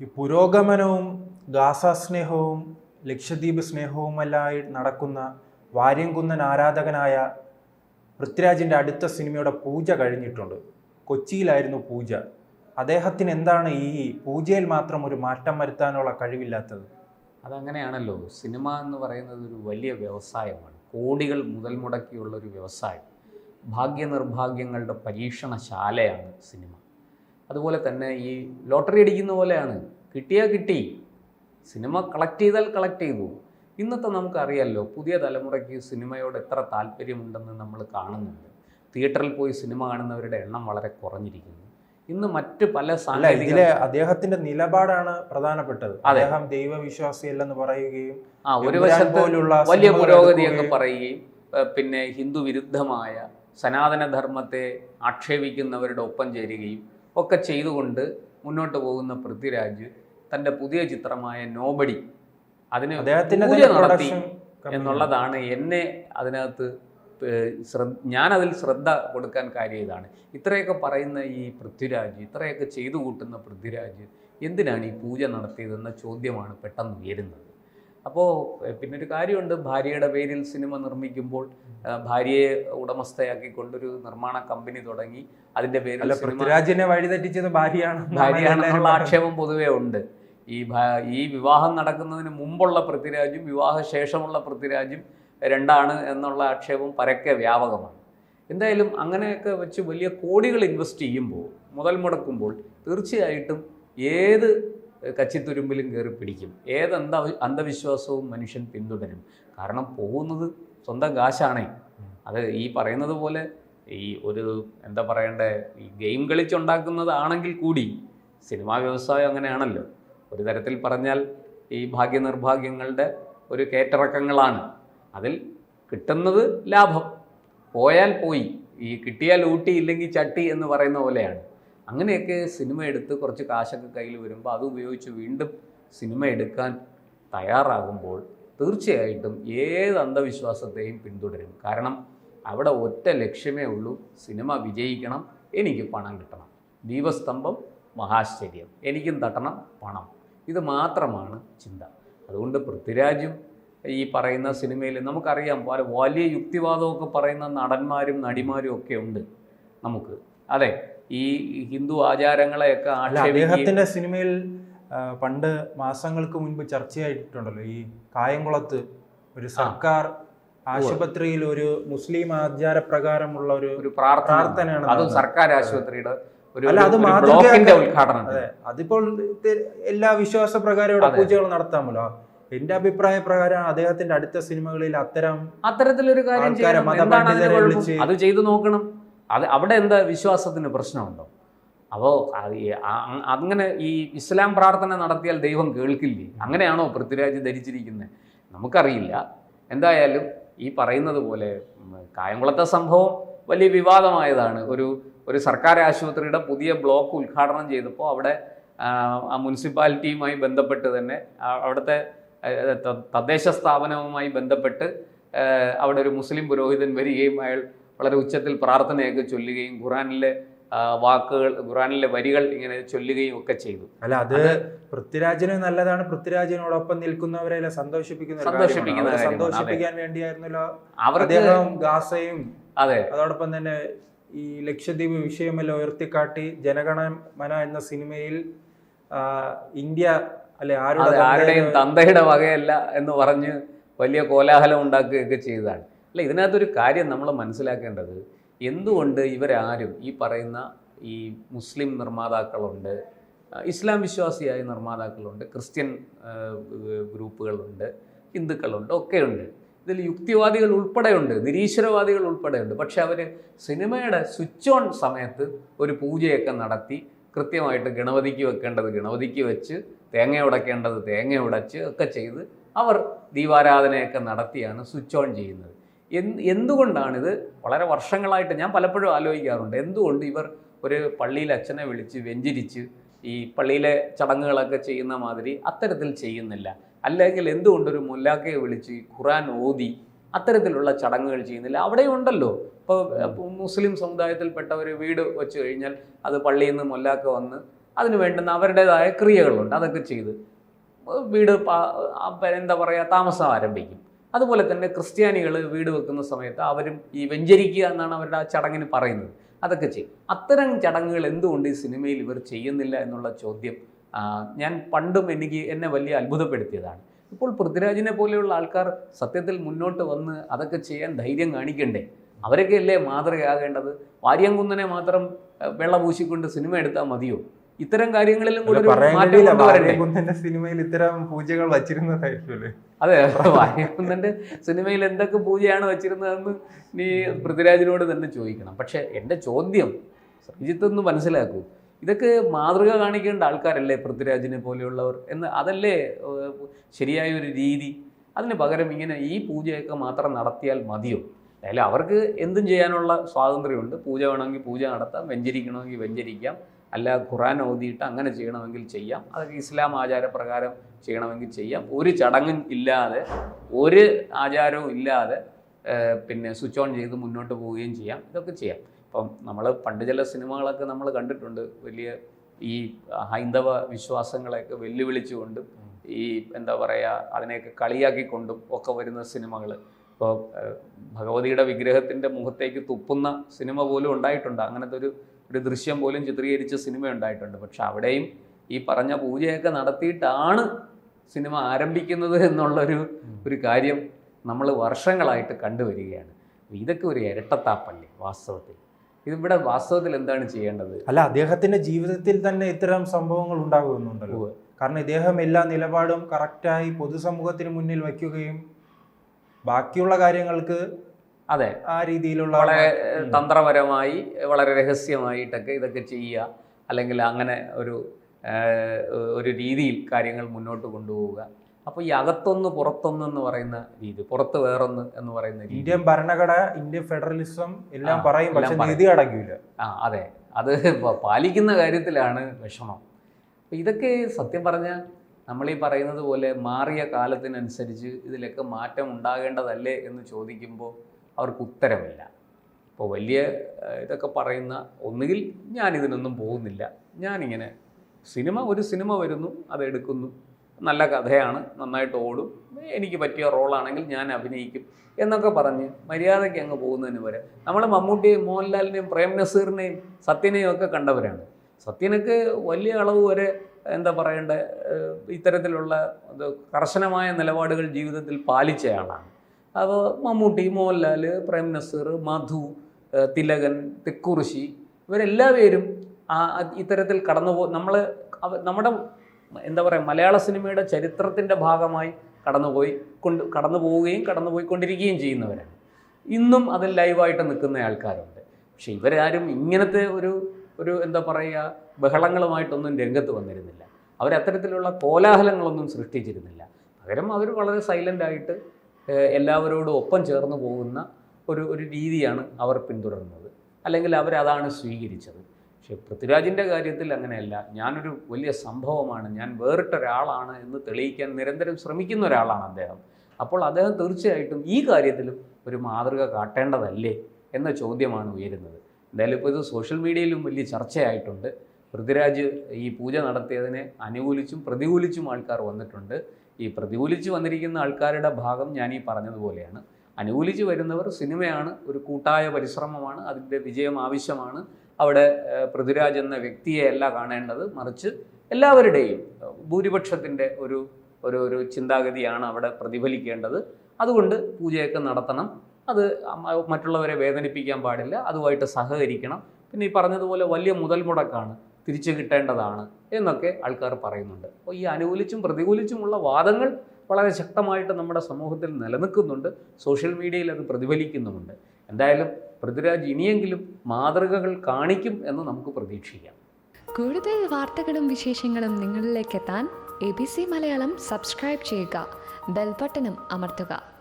ഈ പുരോഗമനവും ഗാസ സ്നേഹവും ലക്ഷദ്വീപ് സ്നേഹവുമെല്ലായി നടക്കുന്ന വാര്യംകുന്നൻ ആരാധകനായ പൃഥ്വിരാജിന്റെ അടുത്ത സിനിമയുടെ പൂജ കഴിഞ്ഞിട്ടുണ്ട്. കൊച്ചിയിലായിരുന്നു പൂജ. അദ്ദേഹത്തിന് എന്താണ് ഈ പൂജയിൽ മാത്രം ഒരു മാറ്റം വരുത്താനുള്ള കഴിവില്ലാത്തത്? അതങ്ങനെയാണല്ലോ. സിനിമ എന്ന് പറയുന്നത് ഒരു വലിയ വ്യവസായമാണ്. കോടികൾ മുതൽ മുടക്കിയുള്ള ഒരു വ്യവസായം. ഭാഗ്യനിർഭാഗ്യങ്ങളുടെ പരീക്ഷണശാലയാണ് സിനിമ. അതുപോലെ തന്നെ ഈ ലോട്ടറി അടിക്കുന്ന പോലെയാണ്. കിട്ടിയാൽ കിട്ടി. സിനിമ കളക്ട് ചെയ്താൽ കളക്ട് ചെയ്തു. ഇന്നത്തെ നമുക്കറിയാമല്ലോ പുതിയ തലമുറയ്ക്ക് സിനിമയോട് എത്ര താല്പര്യമുണ്ടെന്ന് നമ്മൾ കാണുന്നുണ്ട്. തിയേറ്ററിൽ പോയി സിനിമ കാണുന്നവരുടെ എണ്ണം വളരെ കുറഞ്ഞിരിക്കുന്നു. ഇന്ന് മറ്റ് പല ഇതിലെ അദ്ദേഹത്തിന്റെ നിലപാടാണ് പ്രധാനപ്പെട്ടത്. അദ്ദേഹം ദൈവവിശ്വാസിയല്ലെന്ന് പറയുകയും ആ ഒരു പോലുള്ള വലിയ പുരോഗതി പുരോഗതിയൊക്കെ പറയുകയും പിന്നെ ഹിന്ദു വിരുദ്ധമായ സനാതനധർമ്മത്തെ ആക്ഷേപിക്കുന്നവരുടെ ഒപ്പം ചേരുകയും ഒക്കെ ചെയ്തുകൊണ്ട് മുന്നോട്ട് പോകുന്ന പൃഥ്വിരാജ് തന്റെ പുതിയ ചിത്രമായ നോബടി അതിന് നടത്തി. എന്നുള്ളതാണ് എന്നെ അതിനകത്ത് ശ്രദ്ധ ഞാനതിൽ ശ്രദ്ധ കൊടുക്കാൻ കാര്യം ഇതാണ് ഇത്രയൊക്കെ പറയുന്ന ഈ പൃഥ്വിരാജ് ഇത്രയൊക്കെ ചെയ്തു കൂട്ടുന്ന പൃഥ്വിരാജ് എന്തിനാണ് ഈ പൂജ നടത്തിയതെന്ന ചോദ്യമാണ് പെട്ടെന്ന് ഉയരുന്നത് അപ്പോൾ പിന്നെ ഒരു കാര്യമുണ്ട്. ഭാര്യയുടെ പേരിൽ സിനിമ നിർമ്മിക്കുമ്പോൾ ഭാര്യയെ ഉടമസ്ഥയാക്കിക്കൊണ്ടൊരു നിർമ്മാണ കമ്പനി തുടങ്ങി. അതിന്റെ പേരിൽ പൃഥ്വിരാജിനെ വഴിതെറ്റിച്ചത് ഭാര്യയാണ്. ഭാര്യയാണെന്നുള്ള ആക്ഷേപം പൊതുവേ ഉണ്ട്. ഈ ഈ വിവാഹം നടക്കുന്നതിന് മുമ്പുള്ള പൃഥ്വിരാജും വിവാഹ ശേഷമുള്ള പൃഥ്വിരാജും രണ്ടാണ് എന്നുള്ള ആക്ഷേപം പരക്കെ വ്യാപകമാണ്. എന്തായാലും അങ്ങനെയൊക്കെ വെച്ച് വലിയ കോടികൾ ഇൻവെസ്റ്റ് ചെയ്യുമ്പോൾ മുതൽ മുടക്കുമ്പോൾ തീർച്ചയായിട്ടും ഏത് കച്ചിത്തുരുമ്പിലും കയറി പിടിക്കും. ഏത് അന്ധ അന്ധവിശ്വാസവും മനുഷ്യൻ പിന്തുടരും. കാരണം പോകുന്നത് സ്വന്തം കാശാണേ. അത് ഈ പറയുന്നത് പോലെ ഈ ഒരു എന്താ പറയണ്ടേ ഈ ഗെയിം കളിച്ചുണ്ടാക്കുന്നതാണെങ്കിൽ കൂടി സിനിമാ വ്യവസായം അങ്ങനെയാണല്ലോ. ഒരു തരത്തിൽ പറഞ്ഞാൽ ഈ ഭാഗ്യനിർഭാഗ്യങ്ങളുടെ ഒരു കേറ്ററക്കങ്ങളാണ് അതിൽ കിട്ടുന്നത് ലാഭം. പോയാൽ പോയി. ഈ കിട്ടിയാൽ ഊട്ടി ഇല്ലെങ്കിൽ ചട്ടി എന്ന് പറയുന്ന പോലെയാണ്. അങ്ങനെയൊക്കെ സിനിമ എടുത്ത് കുറച്ച് കാശൊക്കെ കയ്യിൽ വരുമ്പോൾ അത് ഉപയോഗിച്ച് വീണ്ടും സിനിമ എടുക്കാൻ തയ്യാറാകുമ്പോൾ തീർച്ചയായിട്ടും ഏത് അന്ധവിശ്വാസത്തെയും പിന്തുടരും. കാരണം അവിടെ ഒറ്റ ലക്ഷ്യമേ ഉള്ളൂ. സിനിമ വിജയിക്കണം. എനിക്ക് പണം കിട്ടണം. ദീപസ്തംഭം മഹാശ്ചര്യം. എനിക്കും തട്ടണം പണം. ഇത് മാത്രമാണ് ചിന്ത. അതുകൊണ്ട് പൃഥ്വിരാജും ഈ പറയുന്ന സിനിമയിൽ നമുക്കറിയാം വലിയ യുക്തിവാദമൊക്കെ പറയുന്ന നടന്മാരും നടിമാരും ഒക്കെ ഉണ്ട് നമുക്ക്. അതെ ഈ ഹിന്ദു ആചാരങ്ങളെയൊക്കെ അദ്ദേഹത്തിന്റെ സിനിമയിൽ പണ്ട് മാസങ്ങൾക്ക് മുൻപ് ചർച്ചയായിട്ടുണ്ടല്ലോ ഈ കായംകുളത്ത് ഒരു സർക്കാർ ആശുപത്രിയിൽ ഒരു മുസ്ലിം ആചാരപ്രകാരമുള്ള ഒരു ഒരു പ്രാർത്ഥനയാണ് അത് സർക്കാർ ആശുപത്രിയുടെ ഒരു ബ്ലോക്കിന്റെ ഉദ്ഘാടനം. അതെ അതിപ്പോൾ എല്ലാ വിശ്വാസ പ്രകാരം പൂജകൾ നടത്താമല്ലോ. എന്റെ അഭിപ്രായ പ്രകാരം അദ്ദേഹത്തിന്റെ അടുത്ത സിനിമകളിൽ അത്തരം അത്തരത്തിലൊരു കാര്യം അത് ചെയ്തു നോക്കണം. അത് അവിടെ എന്താ വിശ്വാസത്തിന് പ്രശ്നമുണ്ടോ? അപ്പോൾ അങ്ങനെ ഈ ഇസ്ലാം പ്രാർത്ഥന നടത്തിയാൽ ദൈവം കേൾക്കില്ലേ? അങ്ങനെയാണോ പൃഥ്വിരാജ് ധരിച്ചിരിക്കുന്നത് നമുക്കറിയില്ല. എന്തായാലും ഈ പറയുന്നത് പോലെ കായംകുളത്തെ സംഭവം വലിയ വിവാദമായതാണ്. ഒരു ഒരു സർക്കാർ ആശുപത്രിയുടെ പുതിയ ബ്ലോക്ക് ഉദ്ഘാടനം ചെയ്തപ്പോൾ അവിടെ മുനിസിപ്പാലിറ്റിയുമായി ബന്ധപ്പെട്ട് തന്നെ അവിടുത്തെ തദ്ദേശ സ്ഥാപനവുമായി ബന്ധപ്പെട്ട് അവിടെ ഒരു മുസ്ലിം പുരോഹിതൻ വരികയും അയാൾ വളരെ ഉച്ചത്തിൽ പ്രാർത്ഥനയൊക്കെ ചൊല്ലുകയും ഖുറാനിലെ വാക്കുകൾ ഖുറാനിലെ വരികൾ ഇങ്ങനെ ചൊല്ലുകയും ഒക്കെ ചെയ്തു. അല്ല അത് പൃഥ്വിരാജിന് നല്ലതാണ്. പൃഥ്വിരാജിനോടൊപ്പം നിൽക്കുന്നവരെ സന്തോഷിപ്പിക്കുന്ന സന്തോഷിപ്പിക്കുന്ന. സന്തോഷിപ്പിക്കാൻ വേണ്ടിയായിരുന്നല്ലോ അദ്ദേഹം ഗാസയും അതെ. അതോടൊപ്പം തന്നെ ഈ ലക്ഷദ്വീപ് വിഷയമെല്ലാം ഉയർത്തിക്കാട്ടി ജനഗണമന എന്ന സിനിമയിൽ ഇന്ത്യ അല്ലെ ആരുടെയും തന്തയുടെ വകയല്ല എന്ന് പറഞ്ഞ് വലിയ കോലാഹലം ഉണ്ടാക്കുകയൊക്കെ ചെയ്തതാണ്. അല്ല ഇതിനകത്തൊരു കാര്യം നമ്മൾ മനസ്സിലാക്കേണ്ടത് എന്തുകൊണ്ട് ഇവരാരും ഈ പറയുന്ന ഈ മുസ്ലിം നിർമ്മാതാക്കളുണ്ട് ഇസ്ലാം വിശ്വാസിയായ നിർമ്മാതാക്കളുണ്ട് ക്രിസ്ത്യൻ ഗ്രൂപ്പുകളുണ്ട് ഹിന്ദുക്കളുണ്ട് ഒക്കെയുണ്ട്. ഇതിൽ യുക്തിവാദികൾ ഉൾപ്പെടെയുണ്ട് നിരീശ്വരവാദികൾ ഉൾപ്പെടെയുണ്ട്. പക്ഷെ അവർ സിനിമയുടെ സ്വിച്ച് ഓൺ സമയത്ത് ഒരു പൂജയൊക്കെ നടത്തി കൃത്യമായിട്ട് ഗണപതിക്ക് വെക്കേണ്ടത് ഗണപതിക്ക് വെച്ച് തേങ്ങ ഉടക്കേണ്ടത് തേങ്ങ ഉടച്ച് ഒക്കെ ചെയ്ത് അവർ ദീപാരാധനയൊക്കെ നടത്തിയാണ് സ്വിച്ച് ഓൺ ചെയ്യുന്നത്. എന്ത് എന്തുകൊണ്ടാണിത്? വളരെ വർഷങ്ങളായിട്ട് ഞാൻ പലപ്പോഴും ആലോചിക്കാറുണ്ട്. എന്തുകൊണ്ട് ഇവർ ഒരു പള്ളിയിൽ അച്ഛനെ വിളിച്ച് വെഞ്ചിരിച്ച് ഈ പള്ളിയിലെ ചടങ്ങുകളൊക്കെ ചെയ്യുന്ന മാതിരി അത്തരത്തിൽ ചെയ്യുന്നില്ല. അല്ലെങ്കിൽ എന്തുകൊണ്ടൊരു മുല്ലാക്കയെ വിളിച്ച് ഖുറാൻ ഓതി അത്തരത്തിലുള്ള ചടങ്ങുകൾ ചെയ്യുന്നില്ല? അവിടെയുണ്ടല്ലോ ഇപ്പോൾ മുസ്ലിം സമുദായത്തിൽപ്പെട്ട ഒരു വീട് വെച്ച് കഴിഞ്ഞാൽ അത് പള്ളിയിൽ നിന്ന് മുല്ലാക്ക വന്ന് അതിന് വേണ്ടുന്ന അവരുടേതായ ക്രിയകളുണ്ട്. അതൊക്കെ ചെയ്ത് വീട് എന്താ പറയുക താമസം ആരംഭിക്കും. അതുപോലെ തന്നെ ക്രിസ്ത്യാനികൾ വീട് വെക്കുന്ന സമയത്ത് അവരും ഈ വെഞ്ചരിക്കുക എന്നാണ് അവരുടെ ആ ചടങ്ങിന് പറയുന്നത്. അതൊക്കെ ചെയ്യും. അത്തരം ചടങ്ങുകൾ എന്തുകൊണ്ട് ഈ സിനിമയിൽ ഇവർ ചെയ്യുന്നില്ല എന്നുള്ള ചോദ്യം ഞാൻ പണ്ടും എനിക്ക് എന്നെ വലിയ അത്ഭുതപ്പെടുത്തിയതാണ്. ഇപ്പോൾ പൃഥ്വിരാജിനെ പോലെയുള്ള ആൾക്കാർ സത്യത്തിൽ മുന്നോട്ട് വന്ന് അതൊക്കെ ചെയ്യാൻ ധൈര്യം കാണിക്കണ്ടേ? അവരൊക്കെ അല്ലേ മാതൃകയാകേണ്ടത്? വാര്യംകുന്നനെ മാത്രം വെള്ള പൂശിക്കൊണ്ട് സിനിമ എടുത്താൽ മതിയോ? ഇത്തരം കാര്യങ്ങളിലും കൂടെ ഭാര്യകുന്നന്റെ സിനിമയിൽ ഇത്തരം പൂജകൾ വച്ചിരുന്നതായിരിക്കുമല്ലേ അതെ വാര്യകുന്നന്റെ സിനിമയിൽ എന്തൊക്കെ പൂജയാണ് വച്ചിരുന്നതെന്ന് നീ പൃഥ്വിരാജിനോട് തന്നെ ചോദിക്കണം. പക്ഷെ എന്റെ ചോദ്യം ശ്രീജിത്ത് ഒന്ന് മനസ്സിലാക്കൂ. ഇതൊക്കെ മാതൃക കാണിക്കേണ്ട ആൾക്കാരല്ലേ പൃഥ്വിരാജിനെ പോലെയുള്ളവർ? എന്ന് അതല്ലേ ശരിയായ ഒരു രീതി? അതിന് പകരം ഇങ്ങനെ ഈ പൂജയൊക്കെ മാത്രം നടത്തിയാൽ മതിയോ? അതായത് അവർക്ക് എന്തും ചെയ്യാനുള്ള സ്വാതന്ത്ര്യമുണ്ട്. പൂജ വേണമെങ്കിൽ പൂജ നടത്താം വെഞ്ചരിക്കണമെങ്കിൽ വെഞ്ചരിക്കാം. അല്ല ഖുറാൻ ഓതിയിട്ട് അങ്ങനെ ചെയ്യണമെങ്കിൽ ചെയ്യാം. അതൊക്കെ ഇസ്ലാം ആചാരപ്രകാരം ചെയ്യണമെങ്കിൽ ചെയ്യാം. ഒരു ചടങ്ങും ഇല്ലാതെ ഒരു ആചാരവും ഇല്ലാതെ പിന്നെ സ്വിച്ച് ഓൺ ചെയ്ത് മുന്നോട്ട് പോവുകയും ചെയ്യാം. ഇതൊക്കെ ചെയ്യാം. ഇപ്പം നമ്മൾ പണ്ട് ചില സിനിമകളൊക്കെ നമ്മൾ കണ്ടിട്ടുണ്ട്. വലിയ ഈ ഹൈന്ദവ വിശ്വാസങ്ങളെയൊക്കെ വെല്ലുവിളിച്ചുകൊണ്ടും ഈ എന്താ പറയുക അതിനെയൊക്കെ കളിയാക്കിക്കൊണ്ടും ഒക്കെ വരുന്ന സിനിമകൾ ഇപ്പോൾ ഭഗവതിയുടെ വിഗ്രഹത്തിന്റെ മുഖത്തേക്ക് തുപ്പുന്ന സിനിമ പോലും ഉണ്ടായിട്ടുണ്ട്. അങ്ങനത്തെ ഒരു ഒരു ദൃശ്യം പോലും ചിത്രീകരിച്ച സിനിമ ഉണ്ടായിട്ടുണ്ട്. പക്ഷെ അവിടെയും ഈ പറഞ്ഞ പൂജയൊക്കെ നടത്തിയിട്ടാണ് സിനിമ ആരംഭിക്കുന്നത് എന്നുള്ളൊരു ഒരു കാര്യം നമ്മൾ വർഷങ്ങളായിട്ട് കണ്ടുവരികയാണ്. ഇതൊക്കെ ഒരു ഇരട്ടത്താപ്പല്ലേ വാസ്തവത്തിൽ? ഇതിവിടെ വാസ്തവത്തിൽ എന്താണ് ചെയ്യേണ്ടത്? അല്ല അദ്ദേഹത്തിന്റെ ജീവിതത്തിൽ തന്നെ ഇത്തരം സംഭവങ്ങൾ ഉണ്ടാകുമെന്നുണ്ടല്ലോ. കാരണം ഇദ്ദേഹം എല്ലാ നിലപാടും കറക്റ്റായി പൊതുസമൂഹത്തിന് മുന്നിൽ വയ്ക്കുകയും ബാക്കിയുള്ള കാര്യങ്ങൾക്ക് അതെ. ആ രീതിയിലുള്ള വളരെ തന്ത്രപരമായി വളരെ രഹസ്യമായിട്ടൊക്കെ ഇതൊക്കെ ചെയ്യുക അല്ലെങ്കിൽ അങ്ങനെ ഒരു ഒരു രീതിയിൽ കാര്യങ്ങൾ മുന്നോട്ട് കൊണ്ടുപോവുക. അപ്പോൾ ഈ അകത്തൊന്ന് പുറത്തൊന്ന് എന്ന് പറയുന്ന രീതി പുറത്ത് വേറൊന്ന് എന്ന് പറയുന്ന രീതി. ഇന്ത്യൻ ഭരണഘടന ഇന്ത്യൻ ഫെഡറലിസം എല്ലാം പറയും പക്ഷെ നീതി അടങ്ങിയില്ല ആ അതെ. അത് പാലിക്കുന്ന കാര്യത്തിലാണ് വിഷമം. അപ്പം ഇതൊക്കെ സത്യം പറഞ്ഞാൽ നമ്മൾ ഈ പറയുന്നത് പോലെ മാറിയ കാലത്തിനനുസരിച്ച് ഇതിലൊക്കെ മാറ്റം ഉണ്ടാകേണ്ടതല്ലേ എന്ന് ചോദിക്കുമ്പോൾ അവർക്ക് ഉത്തരമില്ല. ഇപ്പോൾ വലിയ ഇതൊക്കെ പറയുന്ന ഒന്നുകിൽ ഞാൻ ഇതിനൊന്നും പോകുന്നില്ല. ഞാനിങ്ങനെ സിനിമ ഒരു സിനിമ വരുന്നു അതെടുക്കുന്നു. നല്ല കഥയാണ് നന്നായിട്ട് ഓടും. എനിക്ക് പറ്റിയ റോളാണെങ്കിൽ ഞാൻ അഭിനയിക്കും എന്നൊക്കെ പറഞ്ഞ് മര്യാദയ്ക്ക് അങ്ങ് പോകുന്നതിന് വരെ നമ്മൾ മമ്മൂട്ടിയെയും മോഹൻലാലിനെയും പ്രേം നസീറിനെയും സത്യനെയും ഒക്കെ കണ്ടവരാണ്. സത്യനൊക്കെ വലിയ അളവ് വരെ എന്താ പറയേണ്ടത് ഇത്തരത്തിലുള്ള ഇത് കർശനമായ നിലപാടുകൾ ജീവിതത്തിൽ പാലിച്ചയാളാണ് അപ്പോൾ മമ്മൂട്ടി മോഹൻലാൽ പ്രേം നസീർ മധു തിലകൻ തെക്കുറിശി ആ ഇത്തരത്തിൽ കടന്നു പോ നമ്മൾ നമ്മുടെ എന്താ പറയുക മലയാള സിനിമയുടെ ചരിത്രത്തിന്റെ ഭാഗമായി കടന്നുപോയി കൊണ്ട് കടന്നു പോവുകയും കടന്നു പോയിക്കൊണ്ടിരിക്കുകയും ചെയ്യുന്നവരാണ്. ഇന്നും അതിൽ ലൈവായിട്ട് നിൽക്കുന്ന ആൾക്കാരുണ്ട്. പക്ഷേ ഇവരാരും ഇങ്ങനത്തെ ഒരു ഒരു എന്താ പറയുക ബഹളങ്ങളുമായിട്ടൊന്നും രംഗത്ത് വന്നിരുന്നില്ല. അവരത്തരത്തിലുള്ള കോലാഹലങ്ങളൊന്നും സൃഷ്ടിച്ചിരുന്നില്ല. പകരം അവർ വളരെ സൈലന്റായിട്ട് എല്ലാവരോടും ഒപ്പം ചേർന്ന് പോകുന്ന ഒരു ഒരു രീതിയാണ് അവർ പിന്തുടർന്നത്. അല്ലെങ്കിൽ അവരതാണ് സ്വീകരിച്ചത്. പക്ഷേ പൃഥ്വിരാജിന്റെ കാര്യത്തിൽ അങ്ങനെയല്ല. ഞാനൊരു വലിയ സംഭവമാണ്. ഞാൻ വേറിട്ടൊരാളാണ് എന്ന് തെളിയിക്കാൻ നിരന്തരം ശ്രമിക്കുന്ന ഒരാളാണ് അദ്ദേഹം. അപ്പോൾ അദ്ദേഹം തീർച്ചയായിട്ടും ഈ കാര്യത്തിലും ഒരു മാതൃക കാട്ടേണ്ടതല്ലേ എന്ന ചോദ്യമാണ് ഉയരുന്നത്. എന്തായാലും ഇപ്പോൾ ഇത് സോഷ്യൽ മീഡിയയിലും വലിയ ചർച്ചയായിട്ടുണ്ട്. പൃഥ്വിരാജ് ഈ പൂജ നടത്തിയതിനെ അനുകൂലിച്ചും പ്രതികൂലിച്ചും ആൾക്കാർ വന്നിട്ടുണ്ട്. ഈ പ്രതികൂലിച്ച് വന്നിരിക്കുന്ന ആൾക്കാരുടെ ഭാഗം ഞാൻ ഈ പറഞ്ഞതുപോലെയാണ്. അനുകൂലിച്ച് വരുന്നവർ സിനിമയാണ് ഒരു കൂട്ടായ പരിശ്രമമാണ് അതിന്റെ വിജയം ആവശ്യമാണ്. അവിടെ പൃഥ്വിരാജ് എന്ന വ്യക്തിയെ അല്ല കാണേണ്ടത്. മറിച്ച് എല്ലാവരുടെയും ഭൂരിപക്ഷത്തിന്റെ ഒരു ഒരു ഒരു ചിന്താഗതിയാണ് അവിടെ പ്രതിഫലിക്കേണ്ടത്. അതുകൊണ്ട് പൂജയൊക്കെ നടത്തണം. അത് മറ്റുള്ളവരെ വേദനിപ്പിക്കാൻ പാടില്ല. അതുമായിട്ട് സഹകരിക്കണം. പിന്നെ ഈ പറഞ്ഞതുപോലെ വലിയ മുതൽ മുടക്കാണ് തിരിച്ചു കിട്ടേണ്ടതാണ് എന്നൊക്കെ ആൾക്കാർ പറയുന്നുണ്ട്. അപ്പോൾ ഈ അനുകൂലിച്ചും പ്രതികൂലിച്ചുമുള്ള വാദങ്ങൾ വളരെ ശക്തമായിട്ട് നമ്മുടെ സമൂഹത്തിൽ നിലനിൽക്കുന്നുണ്ട്. സോഷ്യൽ മീഡിയയിൽ അത് പ്രതിഫലിക്കുന്നുമുണ്ട്. എന്തായാലും പൃഥ്വിരാജ് ഇനിയെങ്കിലും മാതൃകകൾ കാണിക്കും എന്ന് നമുക്ക് പ്രതീക്ഷിക്കാം. കൂടുതൽ വാർത്തകളും വിശേഷങ്ങളും നിങ്ങളിലേക്ക് എത്താൻ A B C Malayalam subscribe ചെയ്യുക. ബെൽബട്ടനും അമർത്തുക.